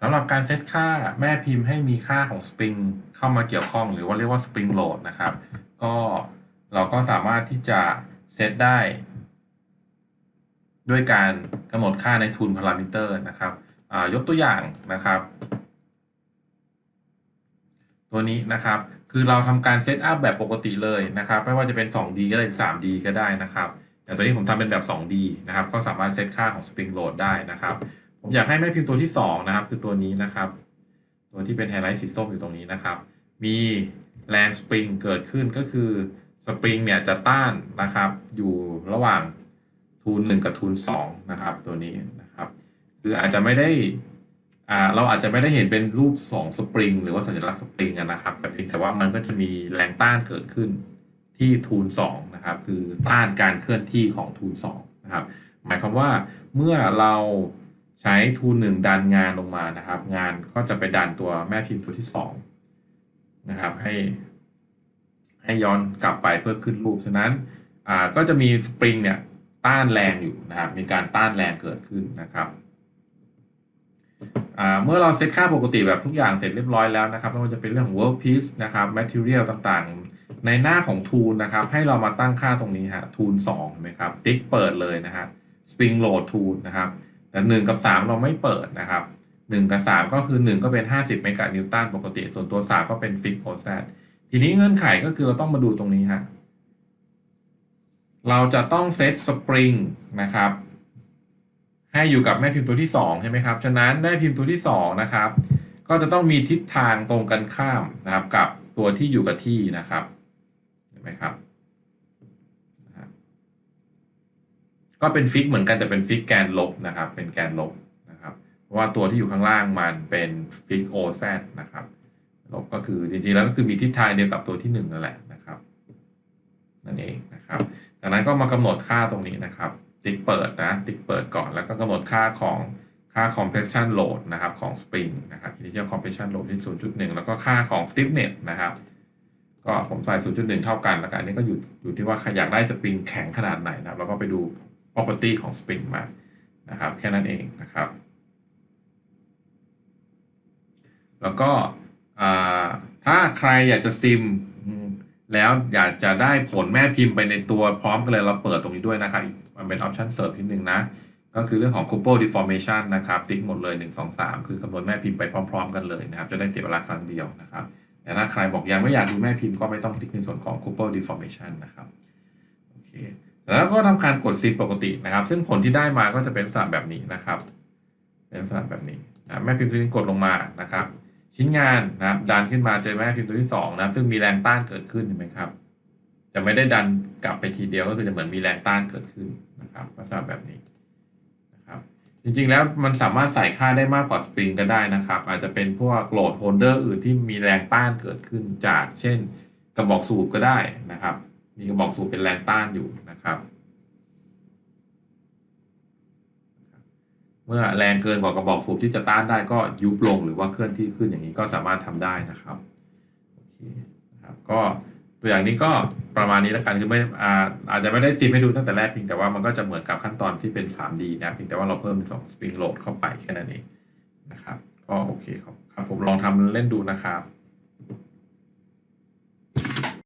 สำหรับการเซตค่าแม่พิมพ์ให้มีค่าของ Spring เข้ามาเกี่ยวข้อง หรือว่าเรียกว่า Spring Load นะครับ ก็เราก็สามารถที่จะเซตได้ ด้วยการกำหนดค่าใน Tool Parameter นะครับอ่ายกตัวอย่างนะครับ ตัวนี้นะครับคือเราทำการเซตอัพแบบปกติเลยนะครับ ไม่ว่าจะเป็น 2D ก็ได้ 3D ก็ได้นะครับแต่ตัวนี้ผมทำเป็นแบบ 2D นะครับ ก็สามารถเซตค่าของ Spring Load ได้นะครับ ผมอยากให้แม่พิมพ์ตัวที่2นะครับ คือตัวนี้นะครับ ตัวที่เป็นไฮไลท์สีส้มอยู่ตรงนี้นะครับ มีแรงสปริงเกิดขึ้นก็คือสปริงเนี่ยจะต้านนะครับ อยู่ระหว่างทูน1กับทูน2นะครับ ตัวนี้นะครับ คืออาจจะไม่ได้อ่าเราอาจจะไม่ได้เห็นเป็นรูป2สปริงหรือว่าสัญลักษณ์สปริงนะครับแต่เพียงแต่ว่ามันก็จะมีแรงต้านเกิดขึ้นที่ทูน2นะครับ คือต้านการเคลื่อนที่ของทูน2นะครับ หมายความว่าเมื่อเรา ใช้ทูนหนึ่งดันงานลงมานะครับ งานก็จะไปดันตัวแม่พิมพ์ตัวที่สองนะครับให้ ให้ย้อนกลับไปเพื่อขึ้นรูปฉะนั้นอ่าก็จะมีสปริงเนี่ยต้านแรงอยู่นะครับ มีการต้านแรงเกิดขึ้นนะครับเมื่อเราเซตค่าปกติแบบทุกอย่างเสร็จเรียบร้อยแล้วนะครับไม่ว่าจะเป็นเรื่องของ workpiece นะครับ material ต่างๆ ในหน้าของ tool นะครับ ให้เรามาตั้งค่าตรงนี้ฮะ tool 2เห็นไหมครับ ติ๊กเปิดเลยนะฮะ spring load tool นะครับ แต่ 1 กับ 3 เราไม่เปิดนะครับ 1 กับ 3 ก็คือ 1 ก็เป็น 50 เมกะนิวตันปกติ ส่วนตัว 3 ก็เป็น fix o z ทีนี้เงื่อนไขก็คือเราต้องมาดูตรงนี้ฮะเราจะต้องเซตสปริงนะครับ ให้อยู่กับแม่พิมพ์ตัวที่ 2 ใช่ไหมครับ ฉะนั้นแม่พิมพ์ตัวที่ 2 นะครับ ก็จะต้องมีทิศทางตรงกันข้ามนะครับ กับตัวที่อยู่กับที่นะครับเห็นไหมครับ ก็เป็นฟิกเหมือนกันแต่เป็นฟิกแกนลบนะครับ เป็นแกนลบนะครับ เพราะว่าตัวที่อยู่ข้างล่างมันเป็นฟิก OZ นะครับ ลบก็คือจริงๆแล้วก็คือมีทิศทางเดียวกับตัวที่1นั่นแหละนะครับ นั่นเองนะครับ จากนั้นก็มากำหนดค่าตรงนี้นะครับ ติ๊กเปิดนะ ติ๊กเปิดก่อน แล้วก็กำหนดค่าของค่า compression load นะครับของ spring นะครับ initial compression load ที่ 0.1 แล้วก็ค่าของ stiffness นะครับก็ผมใส่ 0.1 เท่ากัน แล้วกันอันนี้ก็อยู่อยู่ที่ว่าอยากได้สปริงแข็งขนาดไหนนะครับ แล้วก็ไปดู property ของ spring มานะครับแค่นั้นเองนะครับ แล้วก็ถ้าใครอยากจะซิมแล้วอยากจะได้ผลแม่พิมพ์ไปในตัวพร้อมกันเลยเราเปิดตรงนี้ด้วยนะครับ มันเป็นออปชันเสริมนิดนึงนะ ก็คือเรื่องของ couple deformation นะครับ ติ๊กหมดเลย 1 2 3 คือคำนวณแม่พิมพ์ไปพร้อม ๆ กันเลยนะครับ จะได้เสียเวลาครั้งเดียวนะครับ แต่ถ้าใครบอกยังไม่อยากดูแม่พิมพ์ก็ไม่ต้องติ๊กในส่วนของ couple deformation นะครับ โอเค แล้วก็ทำการกดซิมปกตินะครับ ซึ่งผลที่ได้มาก็จะเป็นลักษณะแบบนี้นะครับ เป็นลักษณะแบบนี้นะแม่พิมพ์ตัวนี้กดลงมานะครับ ชิ้นงานนะครับดันขึ้นมาเจอแม่พิมพ์ตัวที่2นะซึ่งมีแรงต้านเกิดขึ้นเห็นไหมครับ จะไม่ได้ดันกลับไปทีเดียวก็คือจะเหมือนมีแรงต้านเกิดขึ้นนะครับลักษณะแบบนี้นะครับจริงๆแล้วมันสามารถใส่ค่าได้มากกว่าสปริงก็ได้นะครับ อาจจะเป็นพวกโหลดโฮลเดอร์อื่นที่มีแรงต้านเกิดขึ้นจาก เช่น กระบอกสูบก็ได้นะครับ มีกระบอกสูบเป็นแรงต้านอยู่นะครับ เมื่อแรงเกินกว่ากระบอกสูบที่จะต้านได้ก็ยุบลงหรือว่าเคลื่อนที่ขึ้นอย่างนี้ก็สามารถทำได้นะครับโอเคนะครับก็ตัวอย่างนี้ก็ประมาณนี้แล้วกันคือไม่อาอาจจะไม่ได้ซิมให้ดูตั้งแต่แรกเพียงแต่ว่ามันก็จะเหมือนกับขั้นตอนที่เป็น 3D นะเพียงแต่ว่าเราเพิ่มของ Spring Load เข้าไปแค่นั้นเองนะครับก็โอเคครับครับผมลองทำเล่นดูนะครับ